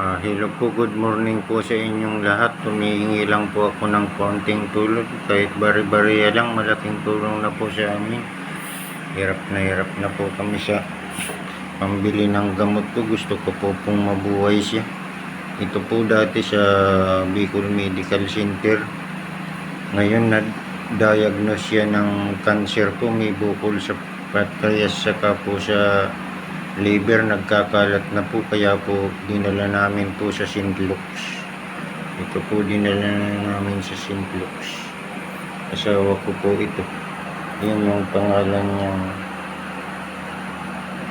Ah, hello po, good morning po sa inyong lahat. Tumihingi lang po ako ng konting tulong. Kahit bari-bariya lang, malaking tulong na po sa amin. Hirap na hirap na po kami sa pambili ng gamot ko. Gusto ko po pong mabuhay siya. Ito po dati sa Bicol Medical Center. Ngayon, na-diagnose siya ng cancer po. May bukol sa pancreas saka po sa liver nagkakalat na po. Kaya po dinala namin po sa St. Luke's ito po dinala na namin sa St. Luke's asawa ko po ito. Yan yung pangalan niya.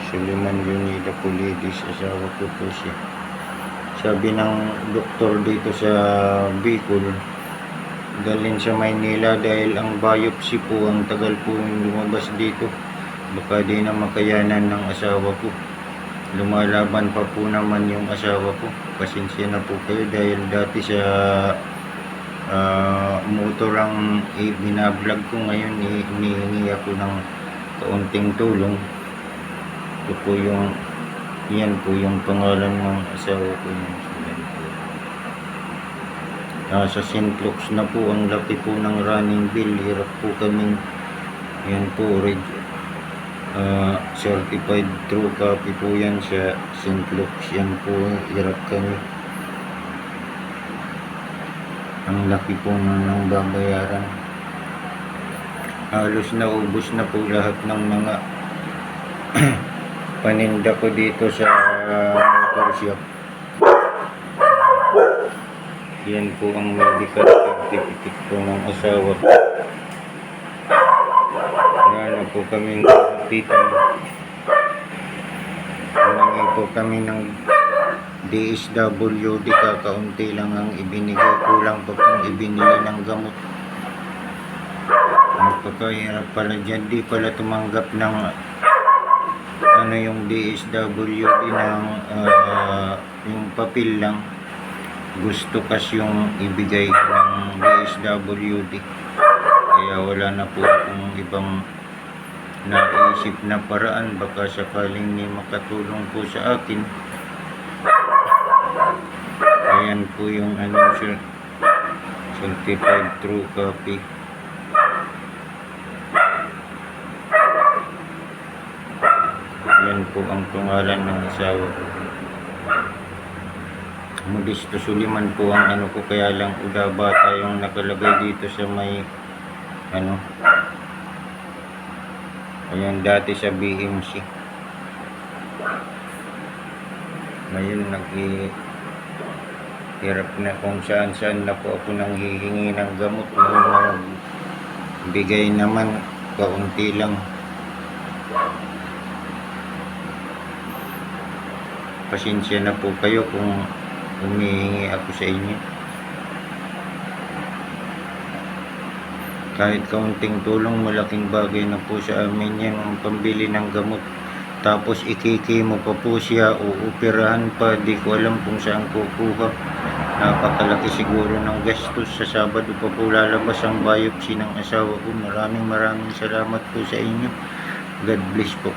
Suleiman Yunida Pulidis asawa ko po siya. Sabi ng doktor dito sa Bicol dalhin sa Maynila dahil ang biopsy po ang tagal po lumabas dito baka di na makayanan ng asawa ko lumalaban pa po naman yung asawa ko pasensya na po kayo dahil dati sa ah, motor ang i- binablog ko ngayon i- inihingi ako ng kaunting tulong ito po yung yan po yung pangalan ng asawa ko yung. Ah, sa St. Na po ang laki po ng running bill hirap po kaming yan po reg- Ah, certified true copy po yan sa St. Luke's. Yan po, hirap kami. Ang laki po ng babayaran. Halos na ubos na po lahat ng mga paninda ko dito sa motor shop. Yan po ang medical certificate po ng asawa ko. Na po kaming kapitan. Humangi po kami ng DSWD kakaunti lang ang ibinigay. Kulang pa pong ibinili ng gamot. Napakahirap pala dyan. Di pala tumanggap ng ano yung DSWD ng ah, yung papel lang. Gusto kas yung ibigay ng DSWD. Kaya wala na po akong ibang naisip na paraan baka sakaling may makatulong po sa akin. Ayan po yung ano sir. Certified true copy. Yan po ang tungalan ng asawa ko. Modesto Suliman po ang ano ko kaya lang uda bata yung nakalagay dito sa may ano Ayan, dati sa BMC. Ngayon, nag hirap na kung saan saan na po ako nang hihingi ng gamot. Ngayon, bigay naman, kaunti lang. Pasensya na po kayo kung humihingi ako sa inyo. Kahit kaunting tulong malaking bagay na po sa amin yan ang pambili ng gamot. Tapos ikiki mo pa po siya o operahan pa di ko alam kung saan kukuha. Napakalaki siguro ng gastos. Sa Sabado pa po lalabas ang biopsy ng asawa ko. Maraming maraming salamat po sa inyo. God bless po